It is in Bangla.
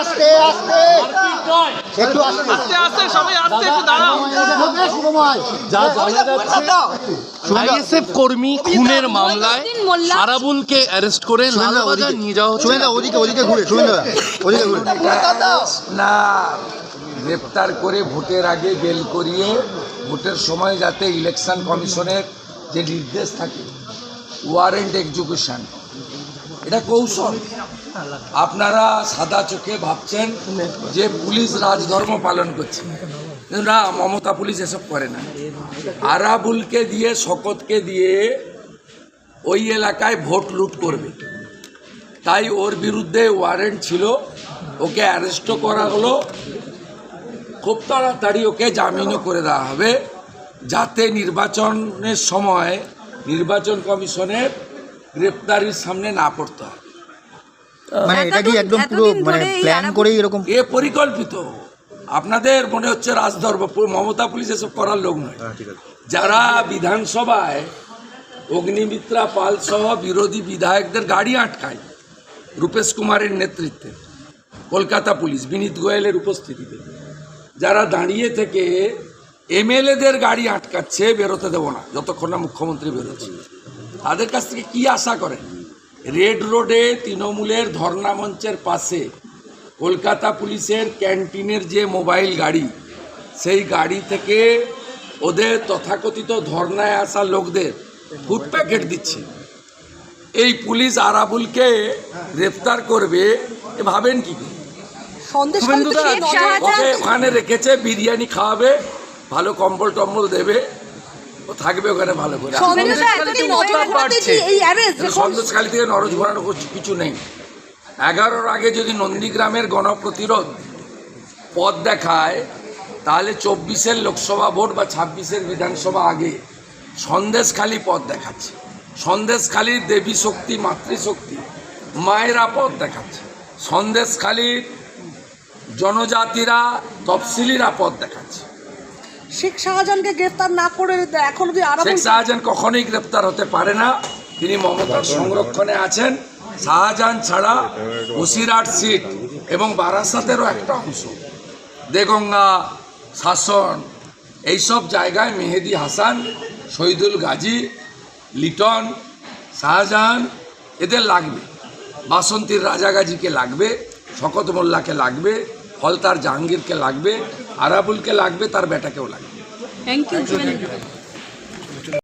আস্তে আস্তে একটু আস্তে আস্তে সবাই আস্তে একটু দাঁড়াও। শুভময় যা জানা যাচ্ছে আইএসএফ কর্মী খুনের মামলায় আরাবুলকে অ্যারেস্ট করে লালবাজার নিয়ে যাওয়া হচ্ছে। ওদিকে ওদিকে ঘুরে শুভেন্দা ওদিকে ঘুরে। না গ্রেপ্তার করে ভোটের আগে বেল করিয়ে ভোটের সময় যাতে ইলেকশন কমিশনের যে নির্দেশ থাকে ওয়ারেন্ট এক্সিকিউশন এটা কৌশল। আপনারা সাদা চোখে ভাবছেন যে পুলিশ রাজধর্ম পালন করছে। না, মমতা পুলিশ এসব করে না। আরাবুলকে দিয়ে, শকতকে দিয়ে ওই এলাকায় ভোট লুট করবে। তাই ওর বিরুদ্ধে ওয়ারেন্ট ছিল। ওকে অ্যারেস্টও করা হলো। খুব তাড়াতাড়ি ওকে জামিনও করে দেওয়া হবে। যাতে নির্বাচনের সময় নির্বাচন কমিশনের গ্রেপ্তারির সামনে না পড়তে হয় মানে এটা কি একদম পুরো মানে প্ল্যান করেই এরকম? এ পরিকল্পিত। আপনাদের মনে হচ্ছে রাজধর্ম মমতা পুলিশ এসব করার লোক নয়। যারা বিধানসভায় অগ্নিমিত্রা পাল সহ বিরোধী বিধায়কদের গাড়ি আটকায় রূপেশ কুমারের নেতৃত্বে কলকাতা পুলিশ বিনীত গোয়েলের উপস্থিতিতে যারা দাঁড়িয়ে থেকে এমএলএদের গাড়ি আটকাচ্ছে বেরোতে দেব না যতক্ষণ না মুখ্যমন্ত্রী বেরোচ্ছে। তাদের কাছ থেকে কি আশা করেন রেড রোডে তৃণমূলের ধর্ণা মঞ্চের পাশে কলকাতা পুলিশের ক্যান্টিনের যে মোবাইল গাড়ি সেই গাড়ি থেকে ওদের তথাকথিত ধর্নায় আসা লোকদের ফুড প্যাকেট দিচ্ছে। এই পুলিশ আরাবুলকে গ্রেফতার করবে এ ভাবেন কি? ওকে ওখানে রেখেছে বিরিয়ানি খাওয়াবে ভালো কম্বল টম্বল দেবে। ও থাকবে ওখানে ভালো করে। সন্দেশখালী থেকে নরজ ঘোরানো কিছু নেই। এগারোর আগে যদি নন্দীগ্রামের গণপ্রতিরোধ পথ দেখায় তাহলে চব্বিশের লোকসভা ভোট বা ছাব্বিশের বিধানসভা আগে সন্দেশখালী পথ দেখাচ্ছে। সন্দেশখালীর দেবী শক্তি মাতৃশক্তি মায়েরা পথ দেখাচ্ছে। সন্দেশখালীর জনজাতিরা তফসিলিরা পথ দেখাচ্ছে। শেখ শাহজাহানকে গ্রেফতার না করে এখন কি শেখ শাহজাহান কখনোই গ্রেপ্তার হতে পারে না। তিনি মমতার সংরক্ষণে আছেন। শাহজাহান ছাড়া বসিরহাট সিট এবং বারাসাতেরও একটা অংশ। দেগঙ্গা, শাসন, এইসব জায়গায় মেহেদি হাসান, শহীদুল গাজী, লিটন, শাহজাহান, এদের লাগবে। বাসন্তীর রাজা গাজীকে লাগবে, শকত মোল্লাকে লাগবে ফলতার জাহাঙ্গীরকে লাগবে আরাবুলকে লাগবে তার বেটাকেও লাগবে থ্যাংক ইউ